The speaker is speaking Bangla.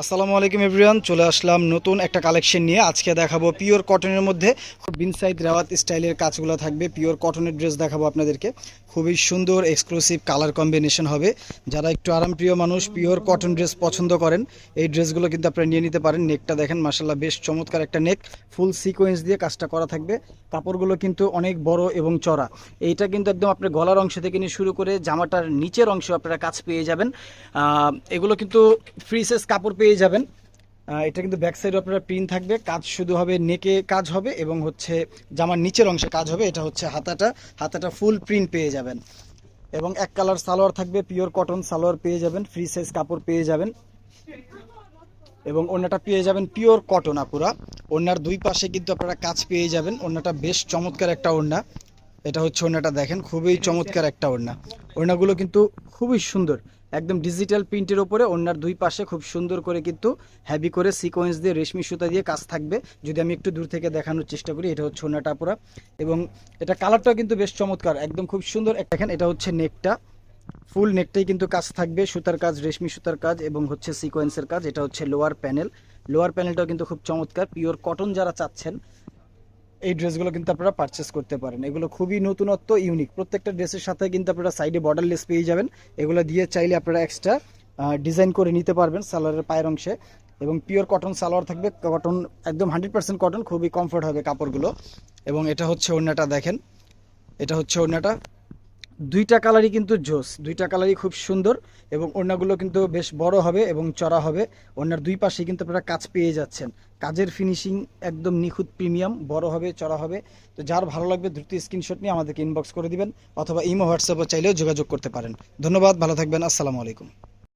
আসসালামু আলাইকুম এভরিওয়ান, চলে আসলাম নতুন একটা কালেকশন নিয়ে। আজকে দেখাবো পিওর কটনের মধ্যে খুব বিনসাইড রেওয়াত স্টাইলের কাজগুলো থাকবে। পিওর কটনের ড্রেস দেখাবো আপনাদেরকে। খুবই সুন্দর এক্সক্লুসিভ কালার কম্বিনেশন হবে। যারা একটু আরামপ্রিয় মানুষ, পিওর কটন ড্রেস পছন্দ করেন, এই ড্রেসগুলো কিন্তু আপনারা নিয়ে নিতে পারেন। নেকটা দেখেন মাসাল্লাহ বেশ চমৎকার একটা নেক। ফুল সিকোয়েন্স দিয়ে কাজটা করা থাকবে। কাপড়গুলো কিন্তু অনেক বড় এবং চড়া। এইটা কিন্তু একদম আপনার গলার অংশ থেকে নিয়ে শুরু করে জামাটার নিচের অংশ আপনারা কাজ পেয়ে যাবেন। এগুলো কিন্তু ফ্রি সাইজ কাপড় পেয়ে যাবেন। এটা কিন্তু ব্যাক সাইডে আপনারা প্রিন্ট থাকবে। কাজ শুধু হবে নেকে কাজ হবে এবং হচ্ছে জামার নিচের অংশে কাজ হবে। এটা হচ্ছে হাতাটা। হাতাটা ফুল প্রিন্ট পেয়ে যাবেন। এবং এক কালার সালোয়ার থাকবে পিওর কটন সালোয়ার পেয়ে যাবেন। ফ্রি সাইজ কাপড় পেয়ে যাবেন। এবং ওড়নাটা পেয়ে যাবেন পিওর কটন আপুরা। ওড়নার দুই পাশে কিন্তু আপনারা কাজ পেয়ে যাবেন। ওড়নাটা বেশ চমৎকার একটা ওড়না। এটা হচ্ছে ওড়নাটা দেখেন, খুবই চমৎকার একটা ওড়না। ওড়নাগুলো কিন্তু খুবই সুন্দর। একদম ডিজিটাল প্রিন্টের ওপরে ওনার দুই পাশে খুব সুন্দর করে কিন্তু হ্যাভি করে সিকোয়েন্স দিয়ে রেশমি সুতা দিয়ে কাজ থাকবে। যদি আমি একটু দূর থেকে দেখানোর চেষ্টা করি, এটা হচ্ছে ওড়নাটা পুরা। এবং এটা কালারটাও কিন্তু বেশ চমৎকার, একদম খুব সুন্দর। দেখেন, এটা হচ্ছে নেকটা ফুল নেকটাই কিন্তু কাজ থাকবে, সুতার কাজ, রেশমি সুতার কাজ এবং হচ্ছে সিকোয়েন্সের কাজ। এটা হচ্ছে লোয়ার প্যানেল লোয়ার প্যানেলটাও কিন্তু খুব চমৎকার। পিওর কটন যারা চাচ্ছেন এই ড্রেসগুলো কিন্তু আপনারা পারচেস করতে পারেন। এগুলো খুবই নতুনত্ব ইউনিক প্রত্যেকটা ড্রেসের সাথে কিন্তু আপনারা সাইডে বর্ডারলেস পেয়ে যাবেন। এগুলো দিয়ে চাইলে আপনারা এক্সট্রা ডিজাইন করে নিতে পারবেন সালোয়ারের পায়ের অংশে। এবং পিওর কটন সালোয়ার থাকবে। কটন একদম হান্ড্রেড পার্সেন্ট কটন খুবই কমফোর্ট হবে কাপড়গুলো। এবং এটা হচ্ছে ওড়নাটা দেখেন। এটা হচ্ছে ওড়নাটা। দুইটা কালারই কিন্তু জোস। দুইটা কালারই খুব সুন্দর এবং ওড়নাগুলো কিন্তু বেশ বড় হবে এবং চড়া হবে। ওড়নার দুই পাশে কিন্তু আপনারা কাজ পেয়ে যাচ্ছেন। কাজের ফিনিশিং একদম নিখুঁত প্রিমিয়াম, বড় হবে, চড়া হবে। তো যার ভালো লাগবে দ্রুত স্ক্রিনশট নিয়ে আমাদেরকে ইনবক্স করে দিবেন অথবা ইমো হোয়াটসঅ্যাপে চাইলেও যোগাযোগ করতে পারেন। ধন্যবাদ, ভালো থাকবেন, আসসালামু আলাইকুম।